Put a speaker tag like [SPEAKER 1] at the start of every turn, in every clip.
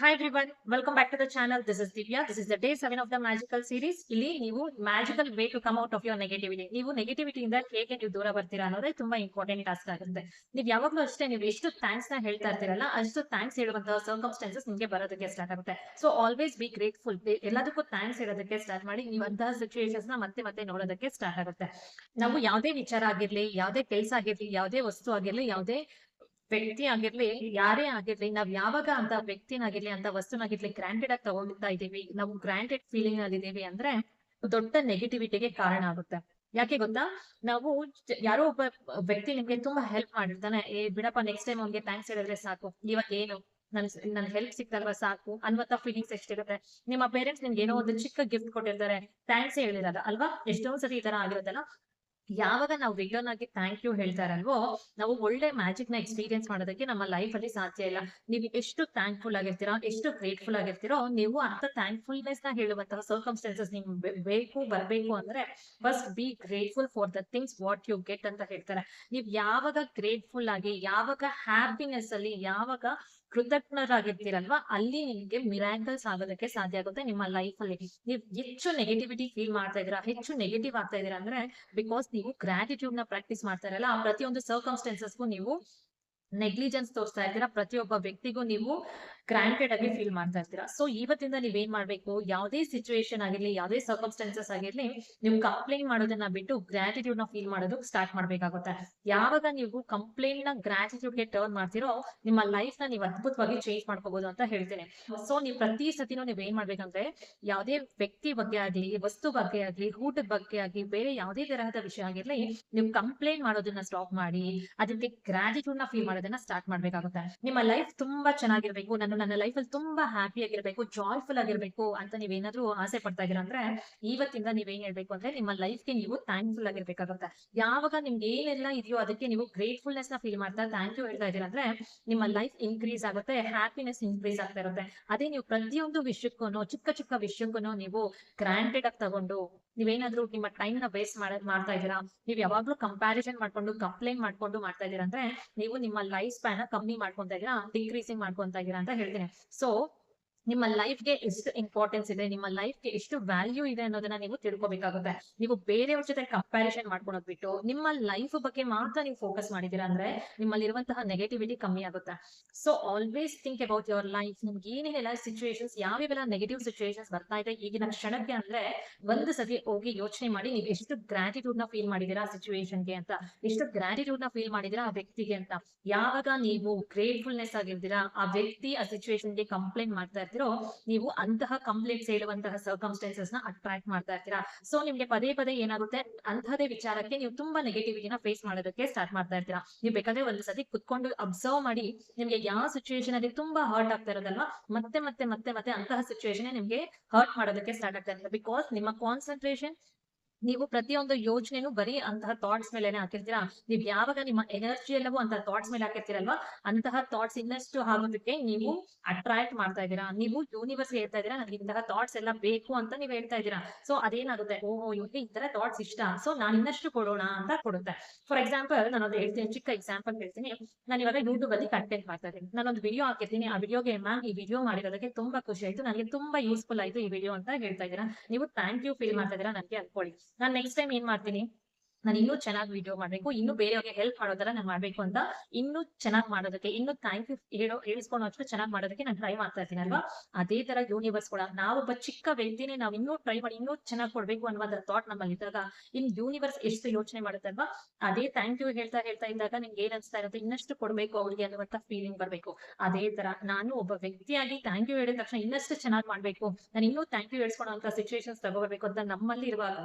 [SPEAKER 1] Hi everyone, welcome back to the channel This is Divya. This is the day 7 of the magical series. ಇಲ್ಲಿ ನೀವು magical way to come out of your negativity ನೀವು ನೆಗೆಟಿವಿಟಿಯಿಂದ ಹೇಗೆ ನೀವು ದೂರ ಬರ್ತೀರಾ ಅನ್ನೋದೇ ತುಂಬಾ ಇಂಪಾರ್ಟೆಂಟ್ ಟಾಸ್ಕ್ ಆಗುತ್ತೆ. ನೀವು ಯಾವಾಗಲೂ ಅಷ್ಟೇ ನೀವು ಎಷ್ಟು ಥ್ಯಾಂಕ್ಸ್ನ ಹೇಳ್ತಾ ಇರ್ತೀರಲ್ಲ ಅಷ್ಟು ಥ್ಯಾಂಕ್ಸ್ ಹೇಳುವಂತಹ ಸರ್ಕಮ್ಸ್ಟೆನ್ಸಸ್ ನಿಮಗೆ ಬರೋದಕ್ಕೆ ಸ್ಟಾರ್ಟ್ ಆಗುತ್ತೆ. ಸೊ ಆಲ್ವೇಸ್ ಬಿ ಗ್ರೇಟ್ಫುಲ್ ಎಲ್ಲದಕ್ಕೂ ಥ್ಯಾಂಕ್ಸ್ ಹೇಳೋದಕ್ಕೆ ಸ್ಟಾರ್ಟ್ ಮಾಡಿ ನೀವು ಅಂತಹ ಸಿಚುವೇಶನ್ಸ್ನ ಮತ್ತೆ ಮತ್ತೆ ನೋಡೋದಕ್ಕೆ ಸ್ಟಾರ್ಟ್ ಆಗುತ್ತೆ. ನಾವು ಯಾವುದೇ ವಿಚಾರ ಆಗಿರ್ಲಿ ಯಾವುದೇ ಕೆಲಸ ಆಗಿರ್ಲಿ ಯಾವುದೇ ವಸ್ತು ಆಗಿರ್ಲಿ ಯಾವುದೇ ವ್ಯಕ್ತಿ ಆಗಿರ್ಲಿ, ಯಾರೇ ಆಗಿರ್ಲಿ, ನಾವ್ ಯಾವಾಗ ಅಂತ ವ್ಯಕ್ತಿನಾಗಿರ್ಲಿ ಅಂತ ವಸ್ತುನಾಗಿರ್ಲಿ ಗ್ರಾಂಟೆಡ್ ಆಗಿ ತಗೊಂಡಿರ್ತಾ ಇದೀವಿ ನಾವು ಗ್ರಾಂಟೆಡ್ ಫೀಲಿಂಗ್ ಅಲ್ಲಿ ಇದೀವಿ ಅಂದ್ರೆ ದೊಡ್ಡ ನೆಗೆಟಿವಿಟಿಗೆ ಕಾರಣ ಆಗುತ್ತೆ. ಯಾಕೆ ಗೊತ್ತಾ? ನಾವು ಯಾರೋ ಒಬ್ಬ ವ್ಯಕ್ತಿ ನಿಮ್ಗೆ ತುಂಬಾ ಹೆಲ್ಪ್ ಮಾಡಿರ್ತಾನೆ, ಏ, ಬಿಡಪ್ಪ ನೆಕ್ಸ್ಟ್ ಟೈಮ್ ಅವ್ನಿಗೆ ಥ್ಯಾಂಕ್ಸ್ ಹೇಳಿದ್ರೆ ಸಾಕು. ಇವಾಗ ಏನು? ನನ್ ನನ್ ಹೆಲ್ಪ್ ಸಿಕ್ತಲ್ವಾ? ಸಾಕು. ಅನ್ವತ್ತ ಫೀಲಿಂಗ್ಸ್ ಎಷ್ಟಿರುತ್ತೆ? ನಿಮ್ಮ ಪೇರೆಂಟ್ಸ್ ನಿಮ್ಗೆ ಏನೋ ಒಂದು ಚಿಕ್ಕ ಗಿಫ್ಟ್ ಕೊಟ್ಟಿರ್ತಾರೆ. ಥ್ಯಾಂಕ್ಸ್ ಹೇಳಿರಲ್ಲ, ಅಲ್ವಾ? ಎಷ್ಟೊಂದ್ ಸರಿ ಈ ತರ ಆಗಿರುತ್ತಲ್ಲ? ಯಾವಾಗ ನಾವು ಆಗಿ ಥ್ಯಾಂಕ್ ಯು ಹೇಳ್ತಾರಲ್ವೋ, ನಾವು ಒಳ್ಳೆ ಮ್ಯಾಜಿಕ್ನ ಎಕ್ಸ್ಪೀರಿಯನ್ಸ್ ಮಾಡೋದಕ್ಕೆ ನಮ್ಮ ಲೈಫ್ ಅಲ್ಲಿ ಸಾಧ್ಯ ಇಲ್ಲ. ನೀವು ಎಷ್ಟು ಥ್ಯಾಂಕ್ಫುಲ್ ಆಗಿರ್ತೀರಾ, ಎಷ್ಟು ಗ್ರೇಟ್ಫುಲ್ ಆಗಿರ್ತೀರೋ, ನೀವು ಅಂತ ಥ್ಯಾಂಕ್ಫುಲ್ನೆಸ್ನ ಹೇಳುವಂತಹ ಸರ್ಕಮ್ಸ್ಟೆನ್ಸಸ್ ನಿಮ್ ಬೇಕು, ಬರ್ಬೇಕು ಅಂದ್ರೆ first be grateful for the things what you get ಅಂತ ಹೇಳ್ತಾರೆ. ನೀವು ಯಾವಾಗ ಗ್ರೇಟ್ಫುಲ್ ಆಗಿ, ಯಾವಾಗ ಹ್ಯಾಪಿನೆಸ್ ಅಲ್ಲಿ, ಯಾವಾಗ ಕೃತಜ್ಞರಾಗಿರ್ತೀರಲ್ವಾ? ಅಲ್ಲಿ ನಿಮ್ಗೆ ಮಿರಾಕಲ್ಸ್ ಆಗೋದಕ್ಕೆ ಸಾಧ್ಯ ಆಗುತ್ತೆ. ನಿಮ್ಮ ಲೈಫ್ ಅಲ್ಲಿ ನೀವು ಹೆಚ್ಚು ನೆಗೆಟಿವಿಟಿ ಫೀಲ್ ಮಾಡ್ತಾ ಇದ್ದೀರಾ ಹೆಚ್ಚು ನೆಗೆಟಿವ್ ಆಗ್ತಾ ಇದೀರಾ ಅಂದ್ರೆ ಬಿಕಾಸ್ ನೀವು ಗ್ರಾಟಿಟ್ಯೂಡ್ನ ಪ್ರಾಕ್ಟೀಸ್ ಮಾಡ್ತಾ ಇರಲ್ಲ ಆ ಪ್ರತಿಯೊಂದು ಸರ್ಕಮ್ಸ್ಟೆನ್ಸಸ್ಗೂ ನೀವು ನೆಗ್ಲಿಜೆನ್ಸ್ ತೋರಿಸ್ತಾ ಇರ್ತೀರಾ? ಪ್ರತಿಯೊಬ್ಬ ವ್ಯಕ್ತಿಗೂ ನೀವು ಗ್ರಾಂಟೆಡ್ ಆಗಿ ಫೀಲ್ ಮಾಡ್ತಾ ಇರ್ತೀರಾ? ಸೊ ಇವತ್ತಿಂದ ನೀವೇನ್ ಮಾಡ್ಬೇಕು? ಯಾವುದೇ ಸಿಚುವೇಶನ್ ಆಗಿರ್ಲಿ, ಯಾವುದೇ ಸರ್ಕಮ್ಸ್ಟೆನ್ಸಸ್ ಆಗಿರ್ಲಿ, ನೀವು ಕಂಪ್ಲೇಂಟ್ ಮಾಡೋದನ್ನ ಬಿಟ್ಟು ಗ್ರಾಟಿಟ್ಯೂಡ್ನ ಫೀಲ್ ಮಾಡೋದು ಸ್ಟಾರ್ಟ್ ಮಾಡ್ಬೇಕಾಗುತ್ತೆ. ಯಾವಾಗ ನೀವು ಕಂಪ್ಲೇಂಟ್ನ ಗ್ರಾಟಿಟ್ಯೂಡ್ಗೆ ಟರ್ನ್ ಮಾಡ್ತಿರೋ, ನಿಮ್ಮ ಲೈಫ್ನ ನೀವು ಅದ್ಭುತವಾಗಿ ಚೇಂಜ್ ಮಾಡ್ಕೋಬಹುದು ಅಂತ ಹೇಳ್ತೇನೆ. ಸೊ ನೀವು ಪ್ರತಿ ಸತಿನೂ ನೀವ್ ಏನ್ ಮಾಡ್ಬೇಕಂದ್ರೆ, ಯಾವುದೇ ವ್ಯಕ್ತಿ ಬಗ್ಗೆ ಆಗ್ಲಿ, ವಸ್ತು ಬಗ್ಗೆ ಆಗ್ಲಿ, ಊಟದ ಬಗ್ಗೆ ಆಗ್ಲಿ, ಬೇರೆ ಯಾವುದೇ ತರಹದ ವಿಷಯ ಆಗಿರ್ಲಿ, ನೀವು ಕಂಪ್ಲೇಂಟ್ ಮಾಡೋದನ್ನ ಸ್ಟಾಪ್ ಮಾಡಿ, ಅದಕ್ಕೆ ಗ್ರಾಟಿಟ್ಯೂಡ್ನ ಫೀಲ್ ಮಾಡೋದನ್ನ ಸ್ಟಾರ್ಟ್ ಮಾಡ್ಬೇಕಾಗುತ್ತೆ. ನಿಮ್ಮ ಲೈಫ್ ತುಂಬಾ ಚೆನ್ನಾಗಿರ್ಬೇಕು ನಾನು ನನ್ನ ಲೈಫ್ ಅಲ್ಲಿ ತುಂಬಾ ಹ್ಯಾಪಿ ಆಗಿರ್ಬೇಕು ಜಾಯ್ಫುಲ್ ಆಗಿರ್ಬೇಕು ಅಂತ ನೀವೇನಾದ್ರೂ ಆಸೆ ಪಡ್ತಾ ಇದೀರ ಅಂದ್ರೆ, ಇವತ್ತಿಂದ ನೀವೇನ್ ಹೇಳ್ಬೇಕು ಅಂದ್ರೆ, ನಿಮ್ಮ ಲೈಫ್ಗೆ ನೀವು ಥ್ಯಾಂಕ್ಫುಲ್ ಆಗಿರ್ಬೇಕಾಗುತ್ತೆ. ಯಾವಾಗ ನಿಮ್ಗೆ ಏನೆಲ್ಲ ಇದೆಯೋ ಅದಕ್ಕೆ ನೀವು ಗ್ರೇಟ್ಫುಲ್ನೆಸ್ನ ಫೀಲ್ ಮಾಡ್ತಾ ಥ್ಯಾಂಕ್ ಯು ಹೇಳ್ತಾ ಇದೀರ ಅಂದ್ರೆ, ನಿಮ್ಮ ಲೈಫ್ ಇನ್ಕ್ರೀಸ್ ಆಗುತ್ತೆ ಹ್ಯಾಪಿನೆಸ್ ಇನ್ಕ್ರೀಸ್ ಆಗ್ತಾ ಇರುತ್ತೆ. ಅದೇ ನೀವು ಪ್ರತಿಯೊಂದು ವಿಷಯಕ್ಕೂ ಚಿಕ್ಕ ಚಿಕ್ಕ ವಿಷಯಕ್ಕೂ ನೀವು ಗ್ರಾಂಟೆಡ್ ಆಗಿ ತಗೊಂಡು ನೀವೇನಾದ್ರೂ ನಿಮ್ಮ ಟೈಮ್ನ ವೇಸ್ಟ್ ಮಾಡ, ಮಾಡ್ತಾ ಇದೀರಾ ನೀವು ಯಾವಾಗ್ಲೂ ಕಂಪ್ಯಾರಿಸನ್ ಮಾಡ್ಕೊಂಡು ಕಂಪ್ಲೇಂಟ್ ಮಾಡ್ಕೊಂಡು ಮಾಡ್ತಾ ಇದೀರಾ ಅಂದ್ರೆ, ನೀವು ನಿಮ್ಮ ಲೈಫ್ ಸ್ಪ್ಯಾನ್ ಕಮ್ಮಿ ಮಾಡ್ಕೊಂತ ಇದೀರಾ ಡಿಕ್ರೀಸಿಂಗ್ ಮಾಡ್ಕೊಂತ ಇದೀರಾ ಅಂತ ಹೇಳ್ತೀನಿ. ಸೊ ನಿಮ್ಮ ಲೈಫ್ಗೆ ಎಷ್ಟು ಇಂಪಾರ್ಟೆನ್ಸ್ ಇದೆ, ನಿಮ್ಮ ಲೈಫ್ಗೆ ಎಷ್ಟು ವ್ಯಾಲ್ಯೂ ಇದೆ ಅನ್ನೋದನ್ನ ನೀವು ತಿಳ್ಕೊಬೇಕಾಗುತ್ತೆ. ನೀವು ಬೇರೆಯವ್ರ ಜೊತೆ ಕಂಪ್ಯಾರಿಸನ್ ಮಾಡ್ಕೊಳೋದ್ ಬಿಟ್ಟು, ನಿಮ್ಮ ಲೈಫ್ ಬಗ್ಗೆ ಮಾತ್ರ ನೀವು ಫೋಕಸ್ ಮಾಡಿದೀರಾ ಅಂದ್ರೆ ನಿಮ್ಮಲ್ಲಿರುವಂತಹ ನೆಗೆಟಿವಿಟಿ ಕಮ್ಮಿ ಆಗುತ್ತೆ. So always think about your life ನಿಮ್ಗೆ ಏನೇನೆಲ್ಲ ಸಿಚುವೇಶನ್ಸ್ ಯಾವ್ಯಾವೆಲ್ಲ ನೆಗೆಟಿವ್ ಸಿಚುವೇಶನ್ಸ್ ಬರ್ತಾ ಇದೆ ಈಗಿನ ಕ್ಷಣಕ್ಕೆ ಅಂದ್ರೆ ಒಂದು ಸತಿ ಹೋಗಿ ಯೋಚನೆ ಮಾಡಿ ನೀವು ಎಷ್ಟು ಗ್ರಾಟಿಟ್ಯೂಡ್ನ ಫೀಲ್ ಮಾಡಿದೀರಾ ಸಿಚುವೇಶನ್ಗೆ ಅಂತ. ಎಷ್ಟು ಗ್ರಾಟಿಟ್ಯೂಡ್ನ ಫೀಲ್ ಮಾಡಿದೀರಾ ಆ ವ್ಯಕ್ತಿಗೆ ಅಂತ. ಯಾವಾಗ ನೀವು ಗ್ರೇಟ್ಫುಲ್ನೆಸ್ ಆಗಿರ್ತೀರಾ, ಆ ವ್ಯಕ್ತಿ ಆ ಸಿಚುವೇಶನ್ಗೆ ಕಂಪ್ಲೇಂಟ್ ಮಾಡ್ತಾ ಇರ್ತೀರೋ ನೀವು ಅಂತಹ ಕಂಪ್ಲೇಂಟ್ಸ್ ಹೇಳುವಂತಹ ಸರ್ಕಮ್ಸ್ಟೆನ್ಸಸ್ನ ಅಟ್ರಾಕ್ಟ್ ಮಾಡ್ತಾ ಇರ್ತೀರಾ. ಸೊ ನಿಮ್ಗೆ ಪದೇ ಪದೇ ಏನಾಗುತ್ತೆ? ಅಂತಹದೇ ವಿಚಾರಕ್ಕೆ ನೀವು ತುಂಬಾ ನೆಗೆಟಿವಿಟಿನ ಫೇಸ್ ಮಾಡೋದಕ್ಕೆ ಸ್ಟಾರ್ಟ್ ಮಾಡ್ತಾ ಇರ್ತೀರಾ. ನೀವು ಬೇಕಾದ್ರೆ ಒಂದು ಸತಿ ಕುತ್ಕೊಂಡು ಅಬ್ಸರ್ವ್ ಮಾಡಿ, ನಿಮ್ಗೆ ಯಾವ ಸಿಚುವೇಶನ್ ಅಲ್ಲಿ ತುಂಬಾ ಹರ್ಟ್ ಆಗ್ತಾ ಇರೋದಲ್ವಾ, ಮತ್ತೆ ಮತ್ತೆ ಮತ್ತೆ ಮತ್ತೆ ಅಂತಹ ಸಿಚುವೇಶನ್ ನಿಮ್ಗೆ ಹರ್ಟ್ ಮಾಡೋದಕ್ಕೆ ಸ್ಟಾರ್ಟ್ ಆಗ್ತಾ ಇರ್ತೀರಾ ಬಿಕಾಸ್ ನಿಮ್ಮ ಕಾನ್ಸಂಟ್ರೇಷನ್ ನೀವು ಪ್ರತಿಯೊಂದು ಯೋಜನೆನೂ ಬರೀ ಅಂತಹ ಥಾಟ್ಸ್ ಮೇಲೆನೆ ಹಾಕಿರ್ತೀರಾ? ನೀವು ಯಾವಾಗ ನಿಮ್ಮ ಎನರ್ಜಿ ಎಲ್ಲವೂ ಅಂತ ಥಾಟ್ಸ್ ಮೇಲೆ ಹಾಕಿರ್ತೀರಲ್ವಾ? ಅಂತಹ ಥಾಟ್ಸ್ ಇನ್ನಷ್ಟು ಆಗೋದಕ್ಕೆ ನೀವು ಅಟ್ರಾಕ್ಟ್ ಮಾಡ್ತಾ ಇದ್ದೀರಾ? ನೀವು ಯೂನಿವರ್ಸ್ ಹೇಳ್ತಾ ಇದ್ದೀರಾ? ನನಗೆ ಇಂತಹ ಥಾಟ್ಸ್ ಎಲ್ಲ ಬೇಕು ಅಂತ ನೀವು ಹೇಳ್ತಾ ಇದ್ದೀರಾ? ಸೊ ಅದೇನಾಗುತ್ತೆ? ಓಹೋ, ಇವ್ರಿಗೆ ಈ ತರ ಥಾಟ್ಸ್ ಇಷ್ಟ. ಸೊ ನಾನು ಇನ್ನಷ್ಟು ಕೊಡೋಣ ಅಂತ ಕೊಡುತ್ತೆ. ಫಾರ್ ಎಕ್ಸಾಂಪಲ್ ನಾನು ಒಂದು ಹೇಳ್ತೀನಿ, ಚಿಕ್ಕ ಎಕ್ಸಾಂಪಲ್ ಹೇಳ್ತೀನಿ. ನಾನು ಇವಾಗ ಯೂಟ್ಯೂಬ್ ಅಲ್ಲಿ ಕಂಟೆಂಟ್ ಮಾಡ್ತಾ ಇದ್ದೀನಿ. ನಾನೊಂದು ವಿಡಿಯೋ ಹಾಕಿರ್ತೀನಿ. ಆ ವಿಡಿಯೋಗೆ ಮ್ಯಾಮ್ ಈ ವಿಡಿಯೋ ಮಾಡಿರೋದಕ್ಕೆ ತುಂಬಾ ಖುಷಿ ಆಯ್ತು. ನನಗೆ ತುಂಬಾ ಯೂಸ್ಫುಲ್ ಆಯ್ತು ಈ ವಿಡಿಯೋ ಅಂತ ಹೇಳ್ತಾ ಇದ್ದೀರಾ? ನೀವು ಥ್ಯಾಂಕ್ ಯು ಫೀಲ್ ಮಾಡ್ತಾ ಇದ್ದೀರಾ? ನನಗೆ ಅನ್ಕೊಳ್ಳಿ. ನಾನು ನೆಕ್ಸ್ಟ್ ಟೈಮ್ ಏನ್ ಮಾಡ್ತೀನಿ? ನಾನು ಇನ್ನೂ ಚೆನ್ನಾಗಿ ವಿಡಿಯೋ ಮಾಡ್ಬೇಕು, ಇನ್ನು ಬೇರೆಯವ್ರಿಗೆ ಹೆಲ್ಪ್ ಮಾಡೋದರ ನಾನು ಮಾಡ್ಬೇಕು ಅಂತ ಇನ್ನೂ ಚೆನ್ನಾಗಿ ಮಾಡೋದಕ್ಕೆ, ಇನ್ನು ಥ್ಯಾಂಕ್ ಯು ಹೇಳೋ ಹೇಳಿಸ್ಕೊಂಡು ಅಷ್ಟು ಚೆನ್ನಾಗಿ ಮಾಡೋದಕ್ಕೆ ನಾನು ಟ್ರೈ ಮಾಡ್ತಾ ಇರ್ತೀನಿ ಅಲ್ವಾ? ಅದೇ ತರ ಯೂನಿವರ್ಸ್ ಕೂಡ, ನಾವೊಬ್ಬ ಚಿಕ್ಕ ವ್ಯಕ್ತಿನೇ ನಾವು ಇನ್ನೂ ಟ್ರೈ ಮಾಡಿ, ಇನ್ನೂ ಚೆನ್ನಾಗಿ ಕೊಡ್ಬೇಕು ಅನ್ನುವಂತ ಥಾಟ್ ನಮ್ಮಲ್ಲಿ ಇದ್ದಾಗ, ಇನ್ ಯೂನಿವರ್ಸ್ ಎಷ್ಟು ಯೋಚನೆ ಮಾಡುತ್ತೆ ಅಲ್ವಾ? ಅದೇ ಥ್ಯಾಂಕ್ ಯು ಹೇಳ್ತಾ ಹೇಳ್ತಾ ಇದ್ದಾಗ ನಿಮ್ಗೆ ಏನ್ ಅನ್ಸ್ತಾ ಇರುತ್ತೆ? ಇನ್ನಷ್ಟು ಕೊಡ್ಬೇಕು ಅವ್ರಿಗೆ ಅನ್ನುವಂತ ಫೀಲಿಂಗ್ ಬರ್ಬೇಕು. ಅದೇ ತರ ನಾನು ಒಬ್ಬ ವ್ಯಕ್ತಿಯಾಗಿ ಥ್ಯಾಂಕ್ ಯು ಹೇಳಿದ ತಕ್ಷಣ ಇನ್ನಷ್ಟು ಚೆನ್ನಾಗಿ ಮಾಡ್ಬೇಕು. ನಾನು ಇನ್ನೂ ಥ್ಯಾಂಕ್ ಯು ಹೇಳ್ಸ್ಕೊಳ್ಳೋ ಸಿಚುವೇಶನ್ಸ್ ತಗೋಬೇಕು ಅಂತ ನಮ್ಮಲ್ಲಿ ಇರುವಾಗ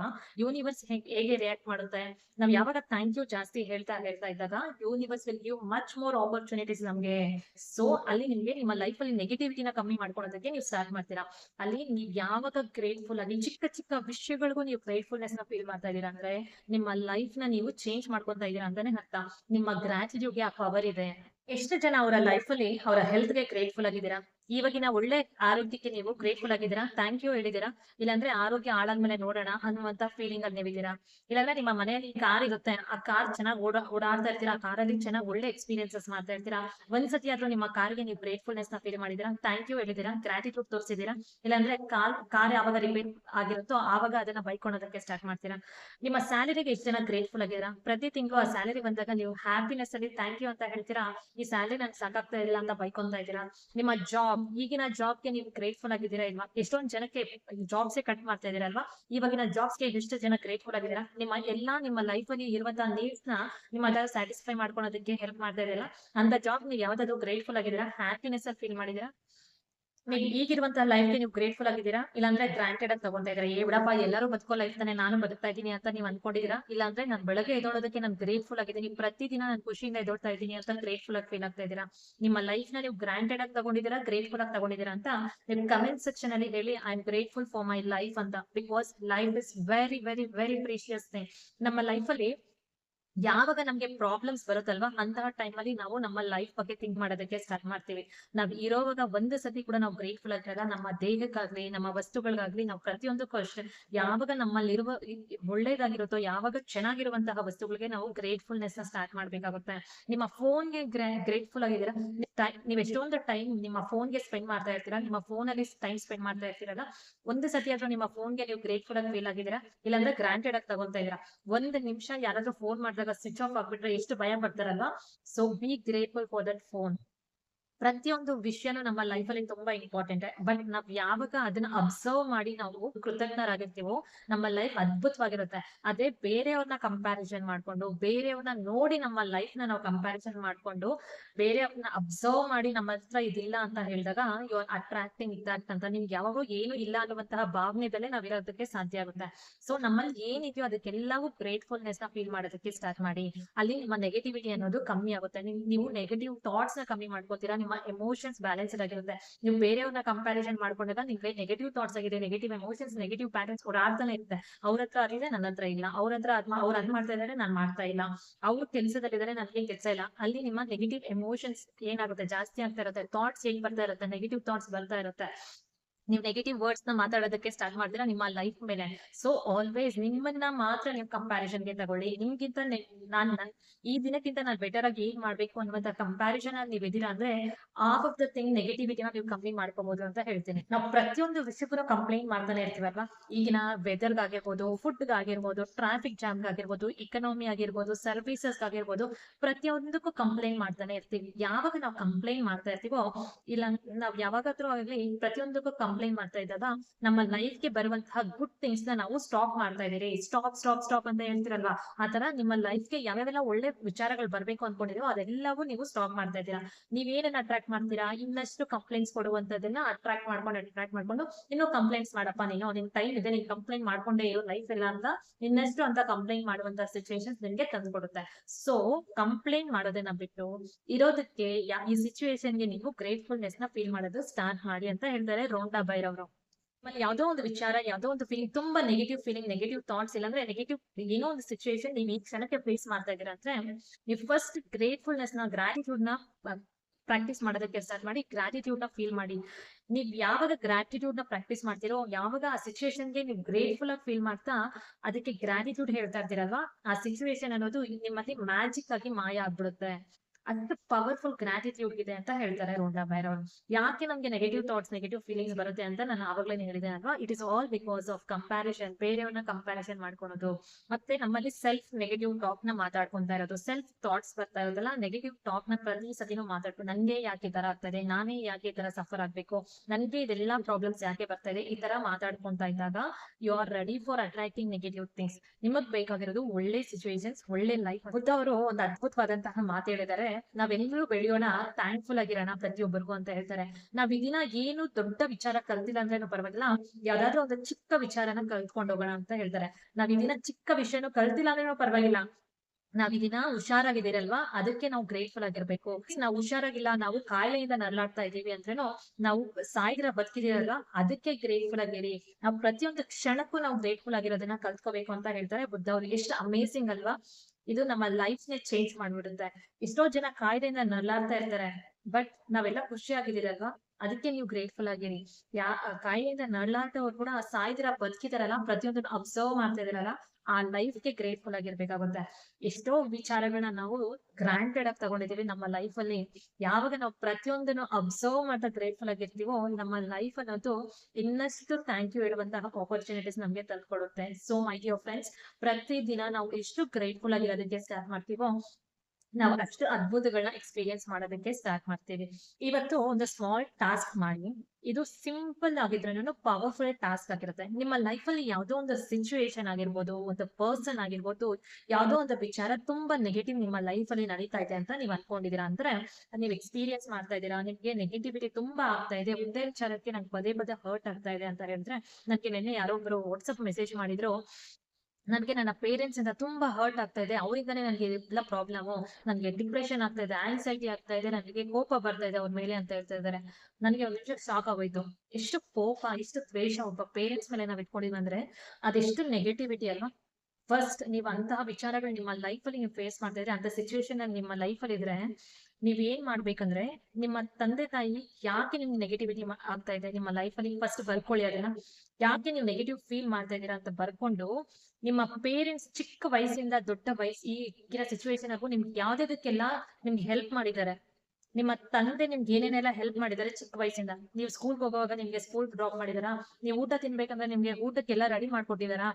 [SPEAKER 1] ಯೂನಿವರ್ಸ್ ಹೇಗೆ ರಿಯಾಕ್ಟ್ ಮಾಡುತ್ತೆ? ನಾವ್ ಯಾವಾಗ ಥ್ಯಾಂಕ್ ಯು ಜಾಸ್ತಿ ಹೇಳ್ತಾ ಹೇಳ್ತಾ ಇದ್ದಾಗ universe will give much more opportunities ನಮ್ಗೆ ಸೊ ಅಲ್ಲಿ ನಿಮ್ಗೆ ನಿಮ್ಮ ಲೈಫ್ ಅಲ್ಲಿ ನೆಗೆಟಿವಿಟಿನ ಕಮ್ಮಿ ಮಾಡ್ಕೊಳ್ಳೋದಕ್ಕೆ ನೀವು ಸ್ಟಾರ್ಟ್ ಮಾಡ್ತೀರಾ. ಅಲ್ಲಿ ನೀವ್ ಯಾವಾಗ ಗ್ರೇಟ್ಫುಲ್ ಆಗಿ ಚಿಕ್ಕ ಚಿಕ್ಕ ವಿಷಯಗಳಿಗೂ ನೀವು ಗ್ರೇಟ್ಫುಲ್ನೆಸ್ನ ಫೀಲ್ ಮಾಡ್ತಾ ಇದೀರಾ ಅಂದ್ರೆ ನಿಮ್ಮ ಲೈಫ್ನ ನೀವು ಚೇಂಜ್ ಮಾಡ್ಕೊತಾ ಇದೀರಾ ಅಂತಾನೆ ಅರ್ಥ. ನಿಮ್ಮ ಗ್ರಾಟಿಟ್ಯೂಡ್ಗೆ ಆ ಪವರ್ ಇದೆ. ಎಷ್ಟು ಜನ ಅವರ ಲೈಫ್ ಅಲ್ಲಿ ಅವರ ಹೆಲ್ತ್ಗೆ ಗ್ರೇಟ್ಫುಲ್ ಆಗಿದ್ದೀರಾ? ಇವಾಗಿನ ಒಳ್ಳೆ ಆರೋಗ್ಯಕ್ಕೆ ನೀವು ಗ್ರೇಟ್ಫುಲ್ ಆಗಿದ್ದೀರಾ? ಥ್ಯಾಂಕ್ ಯು ಹೇಳಿದೀರಾ ಇಲ್ಲಾಂದ್ರೆ ಆರೋಗ್ಯ ಹಾಳಾದ್ಮೇಲೆ ನೋಡೋಣ ಅನ್ನುವಂತ ಫೀಲಿಂಗ್ ಅಲ್ಲಿ ನೀವಿದ್ದೀರಾ? ಇಲ್ಲಾಂದ್ರೆ ನಿಮ್ಮ ಮನೆಯಲ್ಲಿ ಕಾರ್ ಇರುತ್ತೆ, ಆ ಕಾರ್ ಚೆನ್ನಾಗಿ ಓಡ, ಓಡಾಡ್ತಾ ಇರ್ತೀರಾ? ಕಾರಲ್ಲಿ ಚೆನ್ನಾಗಿ ಒಳ್ಳೆ ಎಕ್ಸ್ಪೀರಿಯನ್ಸಸ್ ಮಾಡ್ತಾ ಇರ್ತೀರಾ? ಒಂದ್ಸತಿ ಆದ್ರೂ ನಿಮ್ಮ ಕಾರ್ಗೆ ನೀವು ಗ್ರೇಟ್ಫುಲ್ನೆಸ್ನ ಫೀಲ್ ಮಾಡಿದೀರಾ ಥ್ಯಾಂಕ್ ಯು ಹೇಳಿದೀರಾ ಗ್ರಾಟಿಟ್ಯೂಡ್ ತೋರಿಸಿದೀರಾ ಇಲ್ಲಾಂದ್ರೆ ಕಾರ್ ಕಾರ್ ಯಾವಾಗ ರಿಪೇರ್ ಆಗಿರುತ್ತೋ ಆವಾಗ ಅದನ್ನ ಬೈಕೊಳ್ಳೋದಕ್ಕೆ ಸ್ಟಾರ್ಟ್ ಮಾಡ್ತೀರಾ? ನಿಮ್ಮ ಸ್ಯಾಲರಿಗೆ ಎಷ್ಟು ಜನ ಗ್ರೇಟ್ಫುಲ್ ಆಗಿದ್ದೀರಾ? ಪ್ರತಿ ತಿಂಗಳು ಆ ಸ್ಯಾಲರಿ ಬಂದಾಗ ನೀವು ಹ್ಯಾಪಿನೆಸ್ ಅಲ್ಲಿ ಥ್ಯಾಂಕ್ ಯು ಅಂತ ಹೇಳ್ತೀರಾ? ಈ ಸ್ಯಾಲರಿ ನನ್ಗೆ ಸಾಕಾಗ್ತಾ ಇಲ್ಲ ಅಂತ ಬೈಕೊಂತಾ ಇದ್ದೀರಾ? ನಿಮ್ಮ ಜಾಬ್ ಈಗಿನ ಜಾಬ್ಗೆ ನೀವು ಗ್ರೇಟ್ಫುಲ್ ಆಗಿದ್ದೀರಾ ಇಲ್ವಾ? ಎಷ್ಟೊಂದ್ ಜನಕ್ಕೆ ಜಾಬ್ಸೇ ಕಟ್ ಮಾಡ್ತಾ ಇದೀರಲ್ವಾ ಇವಾಗಿನ ಜಾಬ್ಸ್ಗೆ ಎಷ್ಟು ಜನ ಗ್ರೇಟ್ಫುಲ್ ಆಗಿದ್ದೀರಾ? ನಿಮ್ಮ ಎಲ್ಲಾ ನಿಮ್ಮ ಲೈಫ್ ಅಲ್ಲಿ ಇರುವಂತಹ ನೀಡ್ಸ್ನ ನಿಮ್ಮ ಸ್ಯಾಟಿಸ್ಫೈ ಮಾಡ್ಕೊಳೋದಕ್ಕೆ ಹೆಲ್ಪ್ ಮಾಡ್ತಾ ಇದೀರಾ ಅಂತ ಜಾಬ್ ನೀವು ಯಾವ್ದಾದ್ರು ಗ್ರೇಟ್ಫುಲ್ ಆಗಿದ್ದೀರಾ? ಹ್ಯಾಪಿನೆಸ್ ಅಲ್ಲಿ ಫೀಲ್ ಮಾಡಿದೀರಾ ನೀವು ಈಗಿರುವಂತಹ ಲೈಫ್ಗೆ ನೀವು ಗ್ರೇಟ್ಫುಲ್ ಆಗಿದ್ದೀರಾ? ಇಲ್ಲಾಂದ್ರೆ ಗ್ರಾಂಟೆಡ್ ಆಗಿ ತಗೊಂತಾ ಇದ್ದೀರಾ? ಏ, ಬಿಡಪ್ಪ, ಎಲ್ಲರೂ ಬದುಕೋ ಲೈಫ್ ತಾನೆ, ನಾನು ಬದುಕ್ತಾ ಇದ್ದೀನಿ ಅಂತ ನೀವು ಅನ್ಕೊಂಡಿದ್ದೀರಾ? ಇಲ್ಲಾಂದ್ರೆ ನಾನು ಬೆಳಗ್ಗೆ ಎದೋಳೋದಕ್ಕೆ ನಾನು ಗ್ರೇಟ್ಫುಲ್ ಆಗಿದ್ದೀನಿ. ಪ್ರತಿದಿನ ನಾನು ಖುಷಿಯಿಂದ ಎದೋಡ್ತಾ ಇದ್ದೀನಿ ಅಂತ ಗ್ರೇಟ್ಫುಲ್ ಆಗಿ ಫೀಲ್ ಆಗ್ತಾ ಇದ್ದೀರಾ? ನಿಮ್ಮ ಲೈಫ್ನ ನೀವು ಗ್ರಾಂಟೆಡ್ ಆಗಿ ತಗೊಂಡಿದ್ದೀರಾ ಗ್ರೇಟ್ಫುಲ್ ಆಗಿ ತಗೊಂಡಿದ್ದೀರಾ ಅಂತ ನಿಮ್ ಕಮೆಂಟ್ ಸೆಕ್ಷನ್ ಅಲ್ಲಿ ಹೇಳಿ I am grateful for my life ಅಂತ. Because life is very very very precious thing ನಮ್ಮ ಲೈಫ್ ಅಲ್ಲಿ ಯಾವಾಗ ನಮ್ಗೆ ಪ್ರಾಬ್ಲಮ್ಸ್ ಬರುತ್ತಲ್ವಾ ಅಂತಹ ಟೈಮ್ ಅಲ್ಲಿ ನಾವು ನಮ್ಮ ಲೈಫ್ ಬಗ್ಗೆ ಥಿಂಕ್ ಮಾಡೋದಕ್ಕೆ ಸ್ಟಾರ್ಟ್ ಮಾಡ್ತೀವಿ. ನಾವ್ ಇರೋವಾಗ ಒಂದು ಸತಿ ಕೂಡ ನಾವು ಗ್ರೇಟ್ಫುಲ್ ಆಗಿರಲ್ಲ ನಮ್ಮ ದೇಹಕ್ಕಾಗ್ಲಿ, ನಮ್ಮ ವಸ್ತುಗಳಿಗಾಗ್ಲಿ ನಾವು ಪ್ರತಿಯೊಂದಕ್ಕೂ ಅಷ್ಟೇ ಯಾವಾಗ ನಮ್ಮಲ್ಲಿರುವ ಒಳ್ಳೇದಾಗಿರುತ್ತೋ ಯಾವಾಗ ಚೆನ್ನಾಗಿರುವಂತಹ ವಸ್ತುಗಳಿಗೆ ನಾವು ಗ್ರೇಟ್ಫುಲ್ನೆಸ್ನ ಸ್ಟಾರ್ಟ್ ಮಾಡ್ಬೇಕಾಗುತ್ತೆ. ನಿಮ್ಮ ಫೋನ್ಗೆ ಗ್ರೇಟ್ಫುಲ್ ಆಗಿದ್ದೀರಾ? ನೀವ್ ಎಷ್ಟೊಂದು ಟೈಮ್ ನಿಮ್ಮ ಫೋನ್ಗೆ ಸ್ಪೆಂಡ್ ಮಾಡ್ತಾ ಇರ್ತೀರಾ? ನಿಮ್ಮ ಫೋನ್ ಅಲ್ಲಿ ಟೈಮ್ ಸ್ಪೆಂಡ್ ಮಾಡ್ತಾ ಇರ್ತೀರಲ್ಲ? ಒಂದು ಸತಿ ಆದ್ರೂ ನಿಮ್ಮ ಫೋನ್ಗೆ ನೀವು ಗ್ರೇಟ್ಫುಲ್ ಆಗಿ ಫೀಲ್ ಆಗಿದ್ದೀರಾ? ಇಲ್ಲಾಂದ್ರೆ ಗ್ರಾಂಟೆಡ್ ಆಗಿ ತಗೊಂತಾ ಇದೀರಾ ಒಂದ್ ನಿಮಿಷ ಯಾರಾದ್ರೂ ಫೋನ್ ಮಾಡಿದಾಗ ಸ್ವಿಚ್ ಆಫ್ ಆಗ್ಬಿಟ್ರೆ ಎಷ್ಟು ಭಯ ಪಡ್ತಾರಲ್ವಾ? So be grateful for that phone ಪ್ರತಿಯೊಂದು ವಿಷಯನೂ ನಮ್ಮ ಲೈಫ್ ಅಲ್ಲಿ ತುಂಬಾ ಇಂಪಾರ್ಟೆಂಟ್ ಬಟ್ ನಾವ್ ಯಾವಾಗ ಅದನ್ನ ಅಬ್ಸರ್ವ್ ಮಾಡಿ ನಾವು ಕೃತಜ್ಞರಾಗಿರ್ತೀವೋ, ನಮ್ಮ ಲೈಫ್ ಅದ್ಭುತವಾಗಿರುತ್ತೆ. ಅದೇ ಬೇರೆಯವ್ರನ್ನ ಕಂಪ್ಯಾರಿಸನ್ ಮಾಡ್ಕೊಂಡು, ಬೇರೆಯವ್ರನ್ನ ನೋಡಿ ನಮ್ಮ ಲೈಫ್ನ ನಾವು ಕಂಪ್ಯಾರಿಸನ್ ಮಾಡ್ಕೊಂಡು, ಬೇರೆಯವ್ರನ್ನ ಅಬ್ಸರ್ವ್ ಮಾಡಿ ನಮ್ಮ ಹತ್ರ ಇದಿಲ್ಲ ಅಂತ ಹೇಳಿದಾಗ ಯು ಆರ್ ಅಟ್ರಾಕ್ಟಿಂಗ್ ಇದಾಗ್ತ ಅಂತ. ನಿಮ್ಗೆ ಯಾವಾಗೂ ಏನು ಇಲ್ಲ ಅನ್ನುವಂತಹ ಭಾವನೆದಲ್ಲೇ ನಾವ್ ಇರೋದಕ್ಕೆ ಸಾಧ್ಯ ಆಗುತ್ತೆ. ಸೊ ನಮ್ಮಲ್ಲಿ ಏನಿದೆಯೋ ಅದಕ್ಕೆಲ್ಲವೂ ಗ್ರೇಟ್ಫುಲ್ನೆಸ್ನ ಫೀಲ್ ಮಾಡೋದಕ್ಕೆ ಸ್ಟಾರ್ಟ್ ಮಾಡಿ. ಅಲ್ಲಿ ನಿಮ್ಮ ನೆಗೆಟಿವಿಟಿ ಅನ್ನೋದು ಕಮ್ಮಿ ಆಗುತ್ತೆ. ನೀವು ನೆಗೆಟಿವ್ ಥಾಟ್ಸ್ನ ಕಮ್ಮಿ ಮಾಡ್ಕೋತೀರಾ ನಿಮ್ಮ ಎಮೋಷನ್ಸ್ ಬ್ಯಾಲೆನ್ಸ್ಡ್ ಆಗಿರುತ್ತೆ. ನೀವು ಬೇರೆಯವ್ರನ್ನ ಕಂಪ್ಯಾರಿಸನ್ ಮಾಡ್ಕೊಂಡಾಗ ನಿಮ್ಗೆ ನೆಗೆಟಿವ್ ಥಾಟ್ಸ್ ಆಗಿದೆ ನೆಗೆಟಿವ್ ಎಮೋಷನ್ಸ್ ನೆಗೆಟಿವ್ ಪ್ಯಾಟರ್ನ್ಸ್ ಓಡಾಡ್ತಾನೆ ಇರುತ್ತೆ. ಅವ್ರ ಹತ್ರ ಅದಿದೆ ನನ್ನ ಹತ್ರ ಇಲ್ಲ. ಅವ್ರ ಹತ್ರ ಅವ್ರು ಅದ್ ಮಾಡ್ತಾ ಇದ್ದಾರೆ ನಾನು ಮಾಡ್ತಾ ಇಲ್ಲ. ಅವ್ರು ಕೆಲಸದಲ್ಲಿದ್ದಾರೆ ನನ್ಗೆ ಕೆಲಸ ಇಲ್ಲ. ಅಲ್ಲಿ ನಿಮ್ಮ ನೆಗೆಟಿವ್ ಎಮೋಷನ್ಸ್ ಏನಾಗುತ್ತೆ? ಜಾಸ್ತಿ ಆಗ್ತಾ ಇರುತ್ತೆ. ಥಾಟ್ಸ್ ಏನ್ ಬರ್ತಾ ಇರುತ್ತೆ? ನೆಗೆಟಿವ್ ಥಾಟ್ಸ್ ಬರ್ತಾ ಇರುತ್ತೆ. ನೀವು ನೆಗೆಟಿವ್ ವರ್ಡ್ಸ್ನ ಮಾತಾಡೋದಕ್ಕೆ ಸ್ಟಾರ್ಟ್ ಮಾಡಿದ್ರೆ ನಿಮ್ಮ ಲೈಫ್ ಮೇಲೆ. ಸೊ ಆಲ್ವೇಸ್ ನಿಮ್ಮನ್ನ ಮಾತ್ರ ನೀವು ಕಂಪ್ಯಾರಿಸನ್ಗೆ ತಗೊಳ್ಳಿ. ನಿಮ್ಗಿಂತ ನಾನು ಈ ದಿನಕ್ಕಿಂತ ನಾನು ಬೆಟರ್ ಆಗಿ ಏನ್ ಮಾಡ್ಬೇಕು ಅನ್ನುವಂತ ಕಂಪ್ಯಾರಿಸನ್ ಅಲ್ಲಿ ನೀವು ಇದೀರಾ ಅಂದ್ರೆ ಆಫ್ ಆಫ್ ದ ಥಿಂಗ್ ನೆಗೆಟಿವಿಟಿನ ನೀವು ಕಮ್ಮಿ ಮಾಡ್ಕೋಬಹುದು ಅಂತ ಹೇಳ್ತೀನಿ. ನಾವು ಪ್ರತಿಯೊಂದು ವಿಷಯಕ್ಕೂ ಕಂಪ್ಲೇಂಟ್ ಮಾಡ್ತಾನೆ ಇರ್ತೀವಲ್ವಾ ಈಗಿನ ವೆದರ್ ಆಗಿರ್ಬೋದು ಫುಡ್ ಆಗಿರ್ಬೋದು ಟ್ರಾಫಿಕ್ ಜಾಮ್ ಆಗಿರ್ಬೋದು ಇಕನಾಮಿ ಆಗಿರ್ಬೋದು ಸರ್ವಿಸಸ್ ಆಗಿರ್ಬೋದು, ಪ್ರತಿಯೊಂದಕ್ಕೂ ಕಂಪ್ಲೇಂಟ್ ಮಾಡ್ತಾನೆ ಇರ್ತೀವಿ. ಯಾವಾಗ ನಾವು ಕಂಪ್ಲೇಂಟ್ ಮಾಡ್ತಾ ಇರ್ತೀವೋ, ಇಲ್ಲ ನಾವ್ ಯಾವಾಗಾದ್ರೂ ಆಗಲಿ ಪ್ರತಿಯೊಂದಕ್ಕೂ ಕಂಪ್ಲೇಂಟ್ ಮಾಡ್ತಾ ಇದ್ದಾಗ ನಮ್ಮ ಲೈಫ್ಗೆ ಬರುವಂತಹ ಗುಡ್ ಥಿಂಗ್ಸ್ನ ನಾವು ಸ್ಟಾಪ್ ಮಾಡ್ತಾ ಇದೀರಿ ಸ್ಟಾಪ್ ಸ್ಟಾಪ್ ಸ್ಟಾಪ್ ಅಂತ ಹೇಳ್ತಿರಲ್ವಾ? ಆತರ ನಿಮ್ಮ ಲೈಫ್ಗೆ ಯಾವ್ಯಾವೆಲ್ಲ ಒಳ್ಳೆ ವಿಚಾರಗಳು ಬರ್ಬೇಕು ಅನ್ಕೊಂಡಿರೋ ಅದೆಲ್ಲವೂ ನೀವು ಸ್ಟಾಪ್ ಮಾಡ್ತಾ ಇದ್ದೀರಾ. ನೀವೇನನ್ನ ಅಟ್ರಾಕ್ಟ್ ಮಾಡ್ತೀರಾ? ಇನ್ನಷ್ಟು ಕಂಪ್ಲೇಂಟ್ಸ್ ಕೊಡುವಂತದನ್ನ ಅಟ್ರಾಕ್ಟ್ ಮಾಡ್ಕೊಂಡು ಅಟ್ರಾಕ್ಟ್ ಮಾಡ್ಕೊಂಡು ಇನ್ನು ಕಂಪ್ಲೇಂಟ್ಸ್ ಮಾಡಪ್ಪ ನೀನು. ನಿನ್ ಟೈಮ್ ಇದೆ, ನೀನ್ ಕಂಪ್ಲೇಂಟ್ ಮಾಡ್ಕೊಂಡೇ ಇರೋ ಲೈಫ್ ಇಲ್ಲ ಅಂತ ಇನ್ನಷ್ಟು ಅಂತ ಕಂಪ್ಲೇಂಟ್ ಮಾಡುವಂತ ಸಿಚುವೇಶನ್ಸ್ ನಿಮಗೆ ತಂದ್ಕೊಡುತ್ತೆ. ಸೊ ಕಂಪ್ಲೇಂಟ್ ಮಾಡೋದನ್ನ ಬಿಟ್ಟು ಇರೋದಕ್ಕೆ ಈ ಸಿಚುವೇಶನ್ಗೆ ನೀವು ಗ್ರೇಟ್ಫುಲ್ನೆಸ್ನ ಫೀಲ್ ಮಾಡೋದು ಸ್ಟಾರ್ಟ್ ಮಾಡಿ ಅಂತ ಹೇಳ್ತಾರೆ ರೋಂಡಾ ಬೈರವ್ರು ಆಮೇಲೆ ಯಾವ್ದೋ ಒಂದು ವಿಚಾರ, ಯಾವ್ದೋ ಒಂದು ಫೀಲಿಂಗ್ ತುಂಬಾ ನೆಗೆಟಿವ್ ಫೀಲಿಂಗ್ ನೆಗೆಟಿವ್ ಥಾಟ್ಸ್ ಇಲ್ಲಾಂದ್ರೆ ನೆಗೆಟಿವ್ ಏನೋ ಒಂದು ಸಿಚುವೇಶನ್ ನೀವು ಈ ಕ್ಷಣಕ್ಕೆ ಫೇಸ್ ಮಾಡ್ತಾ ಇದೀರ ಅಂದ್ರೆ, ನೀವು ಫಸ್ಟ್ ಗ್ರೇಟ್ಫುಲ್ನೆಸ್ನ ಗ್ರಾಟಿಟ್ಯೂಡ್ನ ಪ್ರಾಕ್ಟೀಸ್ ಮಾಡೋದಕ್ಕೆ ಸ್ಟಾರ್ಟ್ ಮಾಡಿ ಗ್ರಾಟಿಟ್ಯೂಡ್ನ ಫೀಲ್ ಮಾಡಿ. ನೀವ್ ಯಾವಾಗ ಗ್ರಾಟಿಟ್ಯೂಡ್ನ ಪ್ರಾಕ್ಟೀಸ್ ಮಾಡ್ತೀರೋ, ಯಾವಾಗ ಆ ಸಿಚುವೇಶನ್ಗೆ ನೀವು ಗ್ರೇಟ್ಫುಲ್ ಆಗಿ ಫೀಲ್ ಮಾಡ್ತಾ ಅದಕ್ಕೆ ಗ್ರಾಟಿಟ್ಯೂಡ್ ಹೇಳ್ತಾ ಇರ್ತೀರಲ್ವಾ? ಆ ಸಿಚುವೇಶನ್ ಅನ್ನೋದು ನಿಮ್ಮಲ್ಲಿ ಮ್ಯಾಜಿಕ್ ಆಗಿ ಮಾಯ ಆಗ್ಬಿಡುತ್ತೆ. ಅಷ್ಟು ಪವರ್ಫುಲ್ ಗ್ರಾಟಿಟ್ಯೂಡ್ ಇದೆ ಅಂತ ಹೇಳ್ತಾರೆ ರೋಂಡಾ ಬೈರ್ ಅವರು. ಯಾಕೆ ನಮ್ಗೆ ನೆಗೆಟಿವ್ ಥಾಟ್ಸ್ ನೆಗೆಟಿವ್ ಫೀಲಿಂಗ್ಸ್ ಬರುತ್ತೆ ಅಂತ ನಾನು ಆವಾಗಲೇ ಹೇಳಿದೆ ಅಲ್ವಾ? It is all because of comparison ಬೇರೆಯವ್ರನ್ನ ಕಂಪ್ಯಾರಿಸನ್ ಮಾಡ್ಕೊಳೋದು. ಮತ್ತೆ ನಮ್ಮಲ್ಲಿ ಸೆಲ್ಫ್ ನೆಗೆಟಿವ್ ಟಾಕ್ನ ಮಾತಾಡ್ಕೊಂತಾ ಇರೋದು. ಸೆಲ್ಫ್ ಥಾಟ್ಸ್ ಬರ್ತಾ ಇರೋದಲ್ಲ ನೆಗೆಟಿವ್ ಟಾಕ್ನ ಪ್ರತಿ ಸತಿನೂ ಮಾತಾಡ್ಕೊಂಡು ನನ್ಗೆ ಯಾಕೆ ಈ ತರ ಆಗ್ತದೆ? ನಾನೇ ಯಾಕೆ ಈ ತರ ಸಫರ್ ಆಗ್ಬೇಕು? ನನ್ಗೆ ಇದೆಲ್ಲ ಪ್ರಾಬ್ಲಮ್ಸ್ ಯಾಕೆ ಬರ್ತಾ ಇದೆ? ಈ ತರ ಮಾತಾಡ್ಕೊಂತಾ ಇದ್ದಾಗ you are ready for attracting negative things ನಿಮಗ್ ಬೇಕಾಗಿರೋದು ಒಳ್ಳೆ ಸಿಚುವೇಶನ್ಸ್ ಒಳ್ಳೆ ಲೈಫ್ ಬುದ್ಧ ಅವರು ಒಂದು ಅದ್ಭುತವಾದಂತಹ ಮಾತು ಹೇಳಿದ್ದಾರೆ. ನಾವೆಲ್ಲರೂ ಬೆಳೆಯೋಣ ಥ್ಯಾಂಕ್ಫುಲ್ ಆಗಿರೋಣ ಪ್ರತಿಯೊಬ್ಬರಿಗೂ ಅಂತ ಹೇಳ್ತಾರೆ. ನಾವ್ ಈ ದಿನ ಏನು ದೊಡ್ಡ ವಿಚಾರ ಕಲ್ತಿಲ್ಲ ಅಂದ್ರೇನು ಪರವಾಗಿಲ್ಲ. ಯಾವ್ದಾದ್ರು ಒಂದು ಚಿಕ್ಕ ವಿಚಾರನ ಕಲ್ತ್ಕೊಂಡು ಹೋಗೋಣ ಅಂತ ಹೇಳ್ತಾರೆ. ನಾವ್ ಈ ದಿನ ಚಿಕ್ಕ ವಿಷಯನೂ ಕಲ್ತಿಲ್ಲ ಅಂದ್ರೇನು ಪರವಾಗಿಲ್ಲ. ನಾವ್ ಈ ದಿನ ಹುಷಾರಾಗಿದ್ದೀರಲ್ವಾ? ಅದಕ್ಕೆ ನಾವು ಗ್ರೇಟ್ಫುಲ್ ಆಗಿರ್ಬೇಕು. ನಾವು ಹುಷಾರಾಗಿಲ್ಲ, ನಾವು ಕಾಯಿಲೆಯಿಂದ ನರಳಾಡ್ತಾ ಇದೀವಿ ಅಂದ್ರೇನು ನಾವು ಸಾಯಿದ್ರ ಬದುಕಿದೀರಲ್ವಾ ಅದಕ್ಕೆ ಗ್ರೇಟ್ಫುಲ್ ಆಗಿರಿ. ನಾವು ಪ್ರತಿಯೊಂದು ಕ್ಷಣಕ್ಕೂ ನಾವು ಗ್ರೇಟ್ಫುಲ್ ಆಗಿರೋದನ್ನ ಕಲ್ತ್ಕೋಬೇಕು ಅಂತ ಹೇಳ್ತಾರೆ ಬುದ್ಧ ಅವ್ರಿಗೆ ಎಷ್ಟು ಅಮೇಸಿಂಗ್ ಅಲ್ವಾ? ಇದು ನಮ್ಮ ಲೈಫ್ ನೇ ಚೇಂಜ್ ಮಾಡ್ಬಿಡುತ್ತೆ. ಎಷ್ಟೋ ಜನ ಕಾಯ್ದೆಯಿಂದ ನರಳಾಡ್ತಾ ಇರ್ತಾರೆ ಬಟ್ ನಾವೆಲ್ಲ ಖುಷಿ ಆಗಿದ್ದೀರಲ್ವಾ? ಅದಕ್ಕೆ ನೀವು ಗ್ರೇಟ್ಫುಲ್ ಆಗಿರಿ. ಯಾ ಕಾಯಿಲೆಯಿಂದ ನರಳಾಡ್ದವ್ರು ಕೂಡ ಸಾಯ್ದಿರ, ಬದುಕಿದಾರಲ್ಲ, ಪ್ರತಿಯೊಂದನ್ನು ಅಬ್ಸರ್ವ್ ಮಾಡ್ತಾ ಇದಾರಲ್ಲ ಆ ಲೈಫ್ಗೆ ಗ್ರೇಟ್ಫುಲ್ ಆಗಿರ್ಬೇಕಾಗುತ್ತೆ. ಎಷ್ಟೋ ವಿಚಾರಗಳನ್ನ ನಾವು ಗ್ರಾಂಟೆಡ್ ಆಗಿ ತಗೊಂಡಿದೀವಿ ನಮ್ಮ ಲೈಫ್ ಅಲ್ಲಿ. ಯಾವಾಗ ನಾವು ಪ್ರತಿಯೊಂದನ್ನು ಅಬ್ಸರ್ವ್ ಮಾಡ್ತಾ ಗ್ರೇಟ್ಫುಲ್ ಆಗಿರ್ತೀವೋ ನಮ್ಮ ಲೈಫ್ ಅನ್ನೋದು ಇನ್ನಷ್ಟು ಥ್ಯಾಂಕ್ ಯು ಹೇಳುವಂತಹ ಆಪರ್ಚುನಿಟೀಸ್ ನಮ್ಗೆ ತಂದ್ಕೊಡುತ್ತೆ. ಸೊ ಮೈ ಡಿಯರ್ ಫ್ರೆಂಡ್ಸ್ ಪ್ರತಿ ದಿನ ನಾವು ಎಷ್ಟು ಗ್ರೇಟ್ಫುಲ್ ಆಗಿರೋದಕ್ಕೆ ಸ್ಟಾರ್ಟ್ ಮಾಡ್ತೀವೋ ನಾವು ಅಷ್ಟು ಅದ್ಭುತಗಳನ್ನ ಎಕ್ಸ್ಪೀರಿಯನ್ಸ್ ಮಾಡೋದಕ್ಕೆ ಸ್ಟಾರ್ಟ್ ಮಾಡ್ತೀವಿ. ಇವತ್ತು ಒಂದು ಸ್ಮಾಲ್ ಟಾಸ್ಕ್ ಮಾಡಿ, ಇದು ಸಿಂಪಲ್ ಆಗಿದ್ರೂ ಪವರ್ಫುಲ್ ಟಾಸ್ಕ್ ಆಗಿರುತ್ತೆ. ನಿಮ್ಮ ಲೈಫ್ ಅಲ್ಲಿ ಯಾವುದೋ ಒಂದು ಸಿಚುವೇಶನ್ ಆಗಿರ್ಬೋದು, ಒಂದು ಪರ್ಸನ್ ಆಗಿರ್ಬೋದು, ಯಾವುದೋ ಒಂದು ವಿಚಾರ ತುಂಬಾ ನೆಗೆಟಿವ್ ನಿಮ್ಮ ಲೈಫ್ ಅಲ್ಲಿ ನಡೀತಾ ಇದೆ ಅಂತ ನೀವು ಅನ್ಕೊಂಡಿದೀರಾ ಅಂದ್ರೆ, ನೀವು ಎಕ್ಸ್ಪೀರಿಯನ್ಸ್ ಮಾಡ್ತಾ ಇದ್ದೀರಾ, ನಿಮ್ಗೆ ನೆಗೆಟಿವಿಟಿ ತುಂಬಾ ಆಗ್ತಾ ಇದೆ ಒಂದೇ ವಿಚಾರಕ್ಕೆ ನಂಗೆ ಪದೇ ಪದೇ ಹರ್ಟ್ ಆಗ್ತಾ ಇದೆ ಅಂತ ಹೇಳಿದ್ರೆ ನನಗೆ ನಿನ್ನೆ ಯಾರೋ ಒಬ್ರು ವಾಟ್ಸಪ್ ಮೆಸೇಜ್ ಮಾಡಿದ್ರು ನನಗೆ ನನ್ನ ಪೇರೆಂಟ್ಸ್ ಇಂದ ತುಂಬಾ ಹರ್ಟ್ ಆಗ್ತಾ ಇದೆ. ಅವರಿಂದಾನೇ ನನಗೆ ಎಲ್ಲ ಪ್ರಾಬ್ಲಮ್ ನನಗೆ ಡಿಪ್ರೆಷನ್ ಆಗ್ತಾ ಇದೆ ಆಂಗ್ಸೈಟಿ ಆಗ್ತಾ ಇದೆ, ನನಗೆ ಕೋಪ ಬರ್ತಾ ಇದೆ ಅವ್ರ ಮೇಲೆ ಅಂತ ಹೇಳ್ತಾ ಇದ್ದಾರೆ. ನನಗೆ ಒಂದ್ ನಿಮಿಷ ಸಾಕಾಗೋಯ್ತು. ಎಷ್ಟು ಕೋಪ, ಎಷ್ಟು ದ್ವೇಷ ಒಬ್ಬ ಪೇರೆಂಟ್ಸ್ ಮೇಲೆ ನಾವ್ ಇಟ್ಕೊಂಡಿದ್ವಿ ಅಂದ್ರೆ ಅದೆಷ್ಟು ನೆಗೆಟಿವಿಟಿ ಅಲ್ವಾ? ಫಸ್ಟ್ ನೀವು ಅಂತಹ ವಿಚಾರಗಳು ನಿಮ್ಮ ಲೈಫ್ ಅಲ್ಲಿ ನೀವು ಫೇಸ್ ಮಾಡ್ತಾ ಇದ್ರೆ, ಅಂತ ಸಿಚುವೇಶನ್ ನಿಮ್ಮ ಲೈಫ್ ಅಲ್ಲಿ ಇದ್ರೆ ನೀವ್ ಏನ್ ಮಾಡ್ಬೇಕಂದ್ರೆ ನಿಮ್ಮ ತಂದೆ ತಾಯಿ ಯಾಕೆ ನಿಮ್ ನೆಗೆಟಿವಿಟಿ ಆಗ್ತಾ ಇದೆ? ನಿಮ್ಮ ಲೈಫ್ ಅಲ್ಲಿ ಫಸ್ಟ್ ಬರ್ಕೊಳ್ಳಿ ಅದನ್ನ. ಯಾಕೆ ನೀವು ನೆಗೆಟಿವ್ ಫೀಲ್ ಮಾಡ್ತಾ ಇದೀರಾ ಅಂತ ಬರ್ಕೊಂಡು ನಿಮ್ಮ ಪೇರೆಂಟ್ಸ್ ಚಿಕ್ಕ ವಯಸ್ಸಿಂದ ದೊಡ್ಡ ವಯಸ್ಸು ಈಗಿನ ಸಿಚುವೇಶನ್ ಆಗು ನಿಮ್ಗೆ ಯಾವ್ದಾದಕ್ಕೆಲ್ಲ ನಿಮ್ಗೆ ಹೆಲ್ಪ್ ಮಾಡಿದ್ದಾರೆ? ನಿಮ್ಮ ತಂದೆ ನಿಮ್ಗೆ ಏನೇನೆಲ್ಲ ಹೆಲ್ಪ್ ಮಾಡಿದ್ದಾರೆ ಚಿಕ್ಕ ವಯಸ್ಸಿಂದ? ನೀವು ಸ್ಕೂಲ್ಗೆ ಹೋಗುವಾಗ ನಿಮ್ಗೆ ಸ್ಕೂಲ್ ಡ್ರಾಪ್ ಮಾಡಿದಾರ? ನೀವು ಊಟ ತಿನ್ಬೇಕಂದ್ರೆ ನಿಮ್ಗೆ ಊಟಕ್ಕೆಲ್ಲ ರೆಡಿ ಮಾಡ್ಕೊಟ್ಟಿದಾರಾ?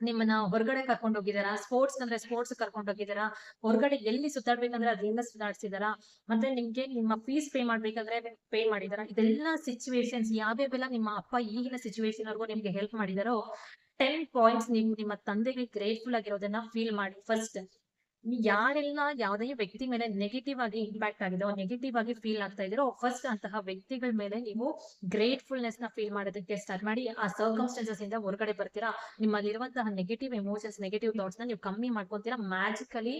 [SPEAKER 1] ನಿಮ್ಮನ್ನ ಹೊರಗಡೆ ಕರ್ಕೊಂಡು ಹೋಗಿದಾರಾ? ಸ್ಪೋರ್ಟ್ಸ್ ಅಂದ್ರೆ ಸ್ಪೋರ್ಟ್ಸ್ ಕರ್ಕೊಂಡು ಹೋಗಿದಾರಾ? ಹೊರಗಡೆ ಎಲ್ಲಿ ಸುತ್ತಾಡ್ಬೇಕಂದ್ರೆ ಅದೆಲ್ಲ ಸುತ್ತಾಡ್ಸಿದಾರಾ? ಮತ್ತೆ ನಿಮ್ಗೆ ನಿಮ್ಮ ಫೀಸ್ ಪೇ ಮಾಡ್ಬೇಕಂದ್ರೆ ಪೇ ಮಾಡಿದಾರಾ? ಇದೆಲ್ಲ ಸಿಚುವೇಶನ್ಸ್ ಯಾವ್ಯಾವೆಲ್ಲ ನಿಮ್ಮ ಅಪ್ಪ ಈಗಿನ ಸಿಚುವೇಶನ್ ವರ್ಗು ನಿಮ್ಗೆ ಹೆಲ್ಪ್ ಮಾಡಿದಾರೋ ಟೆನ್ ಪಾಯಿಂಟ್ಸ್ ನೀವು ನಿಮ್ಮ ತಂದೆಗೆ ಗ್ರೇಟ್ಫುಲ್ ಆಗಿರೋದನ್ನ ಫೀಲ್ ಮಾಡಿ ಫಸ್ಟ್ ಯಾರೆಲ್ಲ ಯಾವುದೇ ವ್ಯಕ್ತಿ ಮೇಲೆ ನೆಗೆಟಿವ್ ಆಗಿ ಇಂಪ್ಯಾಕ್ಟ್ ಆಗಿದೆ ನೆಗೆಟಿವ್ ಆಗಿ ಫೀಲ್ ಆಗ್ತಾ ಇದ್ದೀರೋ ಫಸ್ಟ್ ಅಂತಹ ವ್ಯಕ್ತಿಗಳ ಮೇಲೆ ನೀವು ಗ್ರೇಟ್ಫುಲ್ನೆಸ್ನ ಫೀಲ್ ಮಾಡೋದಕ್ಕೆ ಸ್ಟಾರ್ಟ್ ಮಾಡಿ, ಆ ಸರ್ಕಮ್ಸ್ಟೆನ್ಸಸ್ ಇಂದ ಹೊರಗಡೆ ಬರ್ತೀರಾ, ನಿಮ್ಮಲ್ಲಿರುವಂತಹ ನೆಗೆಟಿವ್ ಎಮೋಷನ್ಸ್ ನೆಗೆಟಿವ್ ಥಾಟ್ಸ್ನ ನೀವು ಕಮ್ಮಿ ಮಾಡ್ಕೊಂತೀರಾ ಮ್ಯಾಜಿಕಲಿ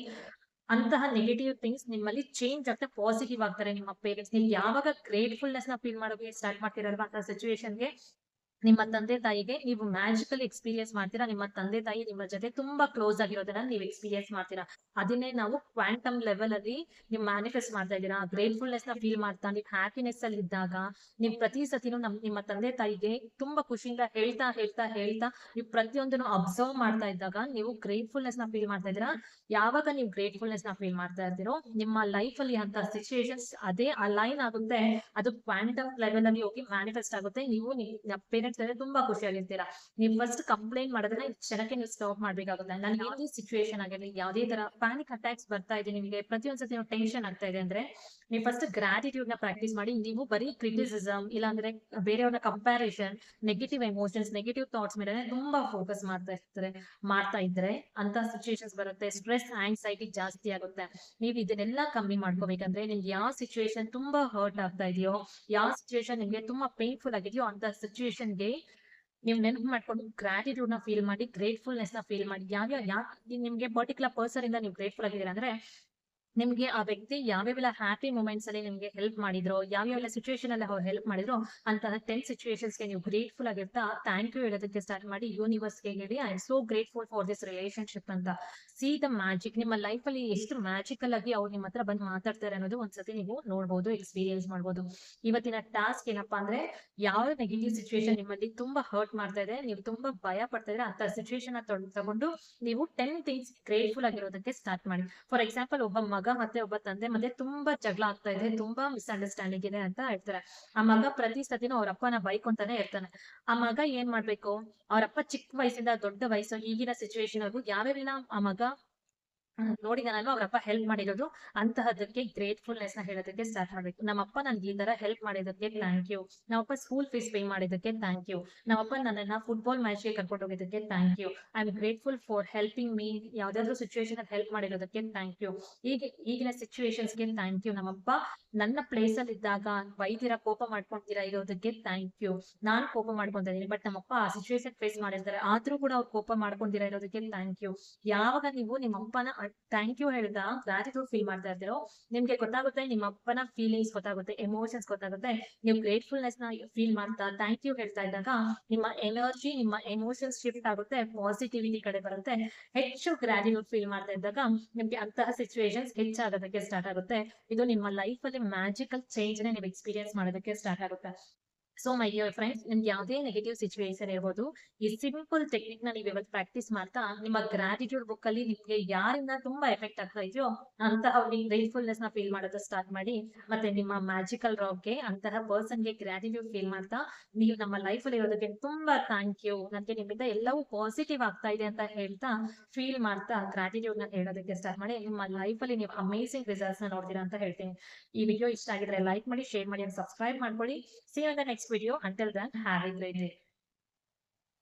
[SPEAKER 1] ಅಂತಹ ನೆಗೆಟಿವ್ ಥಿಂಗ್ಸ್ ನಿಮ್ಮಲ್ಲಿ ಚೇಂಜ್ ಆಗ್ತಾ ಪಾಸಿಟಿವ್ ಆಗ್ತಾರೆ ನಿಮ್ಮ ಪೇರೆಂಟ್ಸ್ ನೀವು ಯಾವಾಗ ಗ್ರೇಟ್ಫುಲ್ನೆಸ್ನ ಫೀಲ್ ಮಾಡೋಕೆ ಸ್ಟಾರ್ಟ್ ಮಾಡ್ತೀರಲ್ವಾ ಅಂತ ಸಿಚುವೇಶನ್ಗೆ ನಿಮ್ಮ ತಂದೆ ತಾಯಿಗೆ ನೀವು ಮ್ಯಾಜಿಕಲ್ ಎಕ್ಸ್ಪೀರಿಯನ್ಸ್ ಮಾಡ್ತೀರಾ? ನಿಮ್ಮ ತಂದೆ ತಾಯಿ ನಿಮ್ಮ ಜೊತೆ ತುಂಬಾ ಕ್ಲೋಸ್ ಆಗಿರೋದನ್ನ ನೀವು ಎಕ್ಸ್ಪೀರಿಯನ್ಸ್ ಮಾಡ್ತೀರಾ? ಅದನ್ನೇ ನಾವು ಕ್ವಾಂಟಮ್ ಲೆವೆಲ್ ಅಲ್ಲಿ ನೀವು ಮ್ಯಾನಿಫೆಸ್ಟ್ ಮಾಡ್ತಾ ಇದ್ದೀರಾ. ಗ್ರೇಟ್ಫುಲ್ನೆಸ್ನ ಫೀಲ್ ಮಾಡ್ತಾ, ನೀವು ಹ್ಯಾಪಿನೆಸ್ ಅಲ್ಲಿ ಇದ್ದಾಗ, ನೀವು ಪ್ರತಿ ಸತಿನೂ ನಮ್, ನಿಮ್ಮ ತಂದೆ ತಾಯಿಗೆ ತುಂಬಾ ಖುಷಿಯಿಂದ ಹೇಳ್ತಾ ಹೇಳ್ತಾ ಹೇಳ್ತಾ, ನೀವು ಪ್ರತಿಯೊಂದನ್ನು ಅಬ್ಸರ್ವ್ ಮಾಡ್ತಾ ಇದ್ದಾಗ ನೀವು ಗ್ರೇಟ್ಫುಲ್ನೆಸ್ನ ಫೀಲ್ ಮಾಡ್ತಾ ಇದ್ದೀರಾ? ಯಾವಾಗ ನೀವು ಗ್ರೇಟ್ಫುಲ್ನೆಸ್ನ ಫೀಲ್ ಮಾಡ್ತಾ ಇರ್ತೀರೋ, ನಿಮ್ಮ ಲೈಫ್ ಅಲ್ಲಿ ಅಂತ ಸಿಚುಯೇಷನ್ಸ್ ಅದೇ ಅಲೈನ್ ಆಗುತ್ತೆ. ಅದು ಕ್ವಾಂಟಮ್ ಲೆವೆಲ್ ಅಲ್ಲಿ ಹೋಗಿ ಮ್ಯಾನಿಫೆಸ್ಟ್ ಆಗುತ್ತೆ. ನೀವು ಪೇರೆಂಟ್ಸ್ ಜೊತೆ ತುಂಬಾ ಖುಷಿಯಾಗಿರ್ತೀರಾ ನೀವು ಫಸ್ಟ್ ಕಂಪ್ಲೇಂಟ್ ಮಾಡಿದ್ರೆ ಕ್ಷಣಕ್ಕೆ ನೀವು ಸ್ಟಾಪ್ ಮಾಡ್ಬೇಕಾಗುತ್ತೆ. ನನಗೆ ಯಾವುದೇ ಸಿಚುವೇಶನ್ ಆಗಿರಲಿ, ಯಾವುದೇ ತರ ಪ್ಯಾನಿಕ್ ಅಟ್ಯಾಕ್ಸ್ ಬರ್ತಾ ಇದೆ ನಿಮಗೆ, ಪ್ರತಿಯೊಂದ್ಸತಿ ಟೆನ್ಷನ್ ಆಗ್ತಾ ಇದೆ ಅಂದ್ರೆ ನೀವು ಫಸ್ಟ್ ಗ್ರಾಟಿಟ್ಯೂಡ್ನ ಪ್ರಾಕ್ಟೀಸ್ ಮಾಡಿ, ನೀವು ಬರೀ ಕ್ರಿಟಿಸಿಸಮ್ ಇಲ್ಲಾಂದ್ರೆ ಬೇರೆಯವರ comparison negative emotions negative thoughts ಮೇಲೆ ತುಂಬಾ ಫೋಕಸ್ ಮಾಡ್ತಾ ಇರ್ತಾರೆ, ಮಾಡ್ತಾ ಇದ್ರೆ ಅಂತ ಸಿಚುವೇಶನ್ಸ್ ಬರುತ್ತೆ. ಸ್ಟ್ರೆಸ್ ಆಂಗ್ಸೈಟಿ ಜಾಸ್ತಿ ಆಗುತ್ತೆ. ನೀವು ಇದನ್ನೆಲ್ಲ ಕಮ್ಮಿ ಮಾಡ್ಕೋಬೇಕಂದ್ರೆ ನಿಮ್ಗೆ ಯಾವ ಸಿಚುವೇಶನ್ ತುಂಬಾ ಹರ್ಟ್ ಆಗ್ತಾ ಇದೆಯೋ, ಯಾವ ಸಿಚುವೇಶನ್ ನಿಮ್ಗೆ ತುಂಬಾ ಪೇನ್ಫುಲ್ ಆಗಿದೆಯೋ ಅಂತ ಸಿಚುವೇಶನ್ಗೆ ನೀವು ನೆನಪು ಮಾಡ್ಕೊಂಡು ಗ್ರಾಟಿಟ್ಯೂಡ್ನ ಫೀಲ್ ಮಾಡಿ ಗ್ರೇಟ್ಫುಲ್ನೆಸ್ನ ಫೀಲ್ ಮಾಡಿ. ಯಾವ್ಯಾವ, ಯಾವ ನಿಮ್ಗೆ ಪರ್ಟಿಕ್ಯುಲರ್ ಪರ್ಸನ್ ಇಂದ ನೀವು ಗ್ರೇಟ್ಫುಲ್ ಆಗಿದ್ದೀರಾ ಅಂದ್ರೆ ನಿಮ್ಗೆ ಆ ವ್ಯಕ್ತಿ ಯಾವ್ಯಾವೆಲ್ಲ ಹ್ಯಾಪಿ ಮೂಮೆಂಟ್ಸ್ ಅಲ್ಲಿ ನಿಮ್ಗೆ ಹೆಲ್ಪ್ ಮಾಡಿದ್ರು, ಯಾವ್ಯಾವೆಲ್ಲ ಸಿಚುವೇಶನ್ ಅಲ್ಲಿ ಅವ್ರು ಹೆಲ್ಪ್ ಮಾಡಿದ್ರು, ಅಂತಹ ಟೆನ್ ಸಿಚುವೇಶನ್ಸ್ಗೆ ನೀವು ಗ್ರೇಟ್ಫುಲ್ ಆಗಿರ್ತಾ ಥ್ಯಾಂಕ್ ಯು ಹೇಳೋದಕ್ಕೆ ಸ್ಟಾರ್ಟ್ ಮಾಡಿ ಯೂನಿವರ್ಸ್ಗೆ ಹೇಳಿ I am so grateful for this relationship ಅಂತ ಸಿ ದ ಮ್ಯಾಜಿಕ್ ನಿಮ್ಮ ಲೈಫ್ ಅಲ್ಲಿ ಎಷ್ಟು ಮ್ಯಾಜಿಕಲ್ ಆಗಿ ಅವ್ರು ನಿಮ್ಮ ಹತ್ರ ಬಂದು ಮಾತಾಡ್ತಾರೆ ಅನ್ನೋದು ಒಂದ್ಸತಿ ನೀವು ನೋಡ್ಬೋದು ಎಕ್ಸ್ಪೀರಿಯನ್ಸ್ ಮಾಡ್ಬೋದು. ಇವತ್ತಿನ ಟಾಸ್ಕ್ ಏನಪ್ಪಾ ಅಂದ್ರೆ ಯಾವ ನೆಗೆಟಿವ್ ಸಿಚುವೇಶನ್ ನಿಮ್ಮಲ್ಲಿ ತುಂಬಾ ಹರ್ಟ್ ಮಾಡ್ತಾ ಇದೆ, ನೀವು ತುಂಬಾ ಭಯ ಪಡ್ತಾ ಇದ್ರೆ ಅಂತ ಸಿಚುವೇಶನ್ ತಗೊಂಡು ನೀವು ಟೆನ್ ಥಿಂಗ್ಸ್ ಗ್ರೇಟ್ಫುಲ್ ಆಗಿರೋದಕ್ಕೆ ಸ್ಟಾರ್ಟ್ ಮಾಡಿ. ಫಾರ್ ಎಕ್ಸಾಂಪಲ್ ಒಬ್ಬ ಮಗ ಮತ್ತೆ ಒಬ್ಬ ತಂದೆ ಮಧ್ಯೆ ತುಂಬಾ ಜಗಳ ಆಗ್ತಾ ಇದೆ ತುಂಬಾ ಮಿಸ್ಅಂಡರ್ಸ್ಟ್ಯಾಂಡಿಂಗ್ ಇದೆ ಅಂತ ಹೇಳ್ತಾರೆ. ಆ ಮಗ ಪ್ರತಿ ಸತಿನೂ ಅವ್ರ ಅಪ್ಪನ ಬೈಕೊಂತಾನೆ ಇರ್ತಾನೆ. ಆ ಮಗ ಏನ್ ಮಾಡ್ಬೇಕು? ಅವ್ರಪ್ಪ ಚಿಕ್ಕ ವಯಸ್ಸಿಂದ ದೊಡ್ಡ ವಯಸ್ಸು ಈಗಿನ ಸಿಚುವೇಶನ್ ಅವ್ರಿಗೂ ಯಾವ್ಯಾವೆಲ್ಲ ಆ ಮಗ ನೋಡಿದಾನಲ್ವಾ ಅವರಪ್ಪ ಹೆಲ್ಪ್ ಮಾಡಿರೋದು. ಅಂತಹದಕ್ಕೆ ಗ್ರೇಟ್ಫುಲ್ನೆಸ್ನ ಹೇಳೋದಕ್ಕೆ ಸ್ಟಾರ್ಟ್ ಮಾಡ್ಬೇಕು. ನಮ್ಮಪ್ಪ ನನ್ಗೆ ಈ ತರ ಹೆಲ್ಪ್ ಮಾಡಿದಕ್ಕೆ ಥ್ಯಾಂಕ್ ಯು ನಮ್ಮಪ್ಪ ಸ್ಕೂಲ್ ಫೀಸ್ ಪೇ ಮಾಡಿದಕ್ಕೆ ಥ್ಯಾಂಕ್ ಯು ನಮ್ಮಪ್ಪ ನನ್ನನ್ನ ಫುಟ್ಬಾಲ್ ಮ್ಯಾಚ್ಗೆ ಕರ್ಕೊಂಡು ಹೋಗಿದ್ದಕ್ಕೆ thank you I am grateful for helping me ಯಾವ್ದಾದ್ರು ಸಿಚುವೇಶನ್ ಅಲ್ಲಿ ಹೆಲ್ಪ್ ಮಾಡಿರೋದಕ್ಕೆ ಥ್ಯಾಂಕ್ ಯು ಈಗ ಈಗಿನ ಸಿಚುವೇಶನ್ಸ್ಗೆ ಥ್ಯಾಂಕ್ ಯು ನಮ್ಮಪ್ಪ ನನ್ನ ಪ್ಲೇಸ್ ಅಲ್ಲಿ ಇದ್ದಾಗ ವೈದ್ಯರ ಕೋಪ ಮಾಡ್ಕೊಂತೀರಾ ಇರೋದಕ್ಕೆ ಥ್ಯಾಂಕ್ ಯು ನಾನ್ ಕೋಪ ಮಾಡ್ಕೊಂತ ಇದೀನಿ ಬಟ್ ನಮ್ಮಪ್ಪ ಆ ಸಿಚುವೇಶನ್ ಫೇಸ್ ಮಾಡಿರ್ತಾರೆ. ಆದ್ರೂ ಕೂಡ ಅವ್ರು ಕೋಪ ಮಾಡ್ಕೊಂಡಿರಾ ಇರೋದಕ್ಕೆ ಥ್ಯಾಂಕ್ ಯು ಯಾವಾಗ ನೀವು ನಿಮ್ಮ ಅಪ್ಪನ ಥ್ಯಾಂಕ್ ಯು ಹೇಳ್ತಾ ಗ್ರಾಟಿಟ್ಯೂಡ್ ಫೀಲ್ ಮಾಡ್ತಾ ಇರ್ತೀರೋ. ನಿಮ್ಗೆ ಗೊತ್ತಾಗುತ್ತೆ, ನಿಮ್ಮ ಅಪ್ಪನ ಫೀಲಿಂಗ್ಸ್ ಗೊತ್ತಾಗುತ್ತೆ ಎಮೋಷನ್ಸ್ ಗೊತ್ತಾಗುತ್ತೆ. ನೀವು ಗ್ರೇಟ್ಫುಲ್ನೆಸ್ನ ಫೀಲ್ ಮಾಡ್ತಾ ಥ್ಯಾಂಕ್ ಯು ಹೇಳ್ತಾ ಇದ್ದಾಗ ನಿಮ್ಮ ಎನರ್ಜಿ ನಿಮ್ಮ ಎಮೋಷನ್ಸ್ ಶಿಫ್ಟ್ ಆಗುತ್ತೆ ಪಾಸಿಟಿವಿಟಿ ಕಡೆ ಬರುತ್ತೆ. ಹೆಚ್ಚು ಗ್ರಾಟಿಟ್ಯೂಡ್ ಫೀಲ್ ಮಾಡ್ತಾ ಇದ್ದಾಗ ನಿಮ್ಗೆ ಅಂತಹ ಸಿಚುವೇಶನ್ಸ್ ಹೆಚ್ಚಾಗೋದಕ್ಕೆ ಸ್ಟಾರ್ಟ್ ಆಗುತ್ತೆ. ಇದು ನಿಮ್ಮ ಲೈಫ್ ಅಲ್ಲಿ ಮ್ಯಾಜಿಕಲ್ ಚೇಂಜ್ನ ನೀವು ಎಕ್ಸ್ಪೀರಿಯನ್ಸ್ ಮಾಡೋದಕ್ಕೆ ಸ್ಟಾರ್ಟ್ ಆಗುತ್ತೆ. ಸೊ ಮೈ ಡಿಯರ್ ಫ್ರೆಂಡ್ಸ್ ನಿಮ್ಗೆ ಯಾವುದೇ ನೆಗೆಟಿವ್ ಸಿಚುವೇಶನ್ ಇರ್ಬೋದು, ಈ ಸಿಂಪಲ್ ಟೆಕ್ನಿಕ್ನ ನೀವು ಇವತ್ತು ಪ್ರಾಕ್ಟೀಸ್ ಮಾಡ್ತಾ, ನಿಮ್ಮ ಗ್ರಾಟಿಟ್ಯೂಡ್ ಬುಕ್ ಅಲ್ಲಿ ನಿಮ್ಗೆ ಯಾರಿಂದ ತುಂಬಾ ಎಫೆಕ್ಟ್ ಆಗ್ತಾ ಇದೆಯೋ, ಅಂತಹ ಗ್ರೇಟ್ಫುಲ್ನೆಸ್ನ ಫೀಲ್ ಮಾಡೋದು ಸ್ಟಾರ್ಟ್ ಮಾಡಿ, ಮತ್ತೆ ನಿಮ್ಮ ಮ್ಯಾಜಿಕಲ್ ರಾಕ್ಗೆ ಅಂತಹ ಪರ್ಸನ್ಗೆ ಗ್ರಾಟಿಟ್ಯೂಡ್ ಫೀಲ್ ಮಾಡ್ತಾ, ನೀವು ನಮ್ಮ ಲೈಫ್ ಅಲ್ಲಿ ಇರೋದಕ್ಕೆ ತುಂಬಾ ಥ್ಯಾಂಕ್ ಯು ನನಗೆ ನಿಮ್ಮಿಂದ ಎಲ್ಲವೂ ಪಾಸಿಟಿವ್ ಆಗ್ತಾ ಇದೆ ಅಂತ ಹೇಳ್ತಾ ಫೀಲ್ ಮಾಡ್ತಾ ಗ್ರಾಟಿಟ್ಯೂಡ್ನ ಹೇಳೋದಕ್ಕೆ ಸ್ಟಾರ್ಟ್ ಮಾಡಿ, ನಿಮ್ಮ ಲೈಫ್ ಅಲ್ಲಿ ನೀವು ಅಮೇಸಿಂಗ್ ರಿಸಲ್ಟ್ಸ್ನ ನೋಡ್ತೀರಾ ಅಂತ ಹೇಳ್ತೀನಿ. ಈ ವಿಡಿಯೋ ಇಷ್ಟ ಆಗಿದ್ರೆ ಲೈಕ್ ಮಾಡಿ ಶೇರ್ ಮಾಡಿ ಸಬ್ಸ್ಕ್ರೈಬ್ ಮಾಡ್ಕೊಳ್ಳಿ. See on the next video until then have a great day